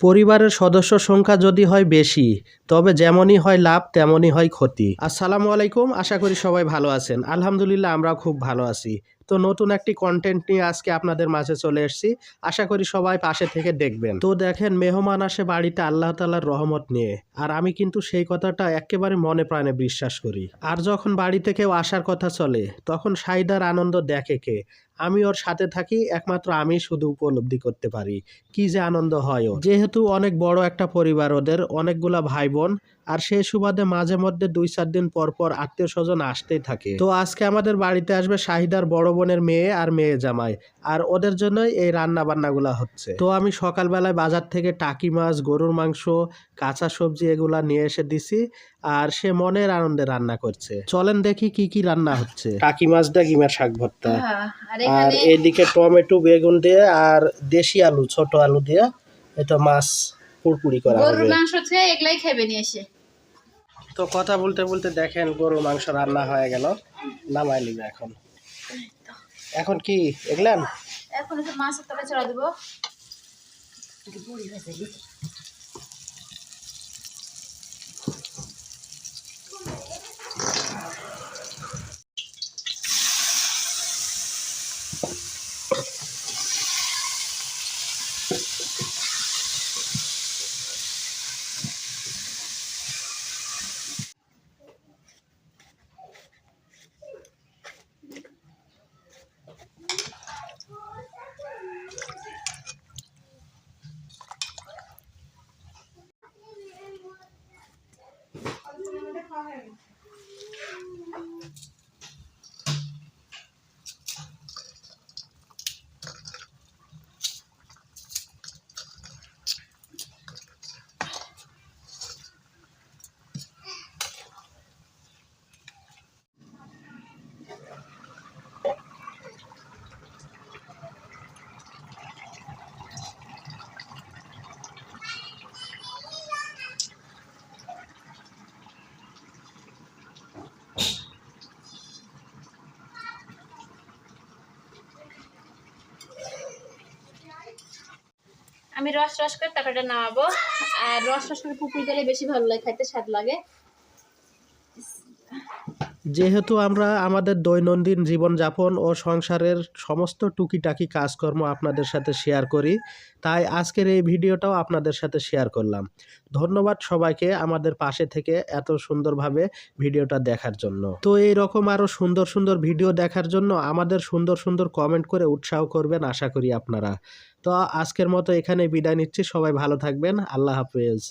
পরিবারের সদস্য সংখ্যা যদি হয় বেশি, তবে যেমনই হয় লাভ, তেমনই হয় ক্ষতি। আসসালামু আলাইকুম, আশা করি সবাই ভালো আছেন। আলহামদুলিল্লাহ, আমরাও খুব ভালো আছি। তো নতুন একটি কন্টেন্ট নিয়ে আজকে আপনাদের মাঝে চলে এসেছি। আশা করি সবাই পাশে থেকে দেখবেন। তো দেখেন, মেহমান আসে বাড়িতে আল্লাহ তালার রহমত নিয়ে। আর আমি কিন্তু সেই কথাটা একেবারে মনে প্রাণে বিশ্বাস করি। আর যখন বাড়িতে কেউ আসার কথা চলে, তখন সাইদার আনন্দ দেখে কে? আমি ওর সাথে থাকি, একমাত্র আমি শুধু উপলব্ধি করতে পারি। কি যে আনন্দ হয়। যেহেতু অনেক বড় একটা পরিবার ওদের, অনেকগুলা ভাই বোন আর সেই সুবাদে মাঝে মধ্যে দুই চার দিন পর পর আত্মীয় স্বজন আসতেই থাকে। তো আজকে আমাদের বাড়িতে আসবে শাহিদার বড় বোনের মেয়ে আর মেয়ে জামাই। আর ওদের জন্যই এই রান্না বান্নাগুলা হচ্ছে। তো আমি সকালবেলায় বাজার থেকে টাকি মাছ গরুর মাংস কাঁচা সবজি এগুলা নিয়ে এসে দিছি আর সে মনের আনন্দে রান্না করছে। চলেন দেখি কি কি রান্না হচ্ছে। টাকি মাছ দিয়ে গিমার শাক ভর্তা। হ্যাঁ, আর এইদিকে টমেটো বেগুন দিয়ে আর দেশি আলু ছোট আলু দিয়ে এটা মাছ পুরপুরি করা হবে। গরুর মাংস হচ্ছে এগুলাই খাবে নিয়ে এসে। তো কথা বলতে বলতে দেখেন গরু মাংস রান্না হয়ে গেল। নামাই নিবে এখন। এখন কি? এগলেন? এখন মাছের তলে চড়া দেবো। 他还。আমি রস রস করে টাকাটা নামাবো। আর রস রস করে পুকুর দিলে বেশি ভালো লাগে খাইতে স্বাদ লাগে। যেহেতু আমরা আমাদের দৈনন্দিন জীবনযাপন ও সংসারের সমস্ত টুকিটাকি কাজকর্ম আপনাদের সাথে শেয়ার করি, তাই আজকের এই ভিডিওটাও আপনাদের সাথে শেয়ার করলাম। ধন্যবাদ সবাইকে আমাদের পাশে থেকে এত সুন্দরভাবে ভিডিওটা দেখার জন্য। তো এই রকম আরও সুন্দর সুন্দর ভিডিও দেখার জন্য আমাদের সুন্দর সুন্দর কমেন্ট করে উৎসাহ করবেন আশা করি আপনারা। তো আজকের মতো এখানে বিদায় নিচ্ছি, সবাই ভালো থাকবেন, আল্লাহ হাফেজ।